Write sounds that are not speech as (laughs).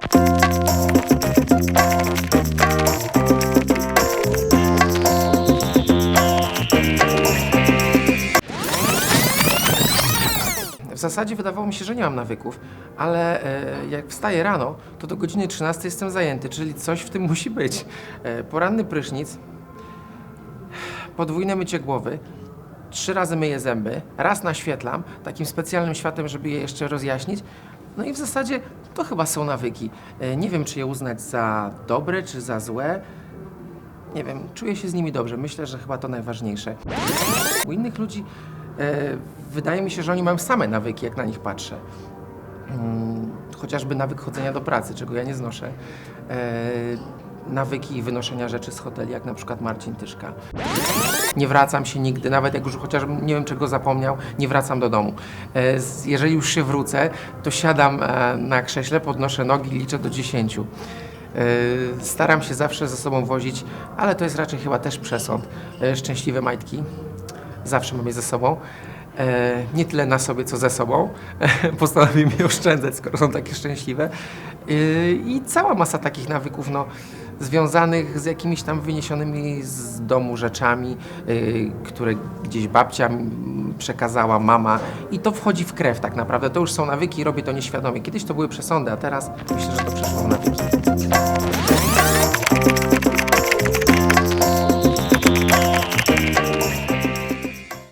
W zasadzie wydawało mi się, że nie mam nawyków, ale e, jak wstaję rano, to do godziny 13 jestem zajęty, czyli coś w tym (laughs) musi być. E, poranny prysznic, podwójne mycie głowy, trzy razy myję zęby, raz naświetlam takim specjalnym światłem, żeby je jeszcze rozjaśnić. No i w zasadzie to chyba są nawyki. E, nie wiem, czy je uznać za dobre, czy za złe. Nie wiem, czuję się z nimi dobrze. Myślę, że chyba to najważniejsze. U innych ludzi e, wydaje mi się, że oni mają same nawyki, jak na nich patrzę. Mm, chociażby nawyk chodzenia do pracy, czego ja nie znoszę. E, nawyki wynoszenia rzeczy z hoteli, jak na przykład Marcin Tyszka. Nie wracam się nigdy, nawet jak już chociaż nie wiem czego zapomniał, nie wracam do domu. E, jeżeli już się wrócę, to siadam e, na krześle, podnoszę nogi, liczę do 10. E, Staram się zawsze ze sobą wozić, ale to jest raczej chyba też przesąd. Szczęśliwe majtki zawsze mam je ze sobą. E, nie tyle na sobie, co ze sobą. (laughs) Postanowiłem je oszczędzać, skoro są takie szczęśliwe. E, I cała masa takich nawyków, no, związanych z jakimiś tam wyniesionymi z domu rzeczami, e, które gdzieś babcia przekazała, mama. I to wchodzi w krew tak naprawdę. To już są nawyki, robię to nieświadomie. Kiedyś to były przesądy, a teraz myślę, że to przeszło w nawyki.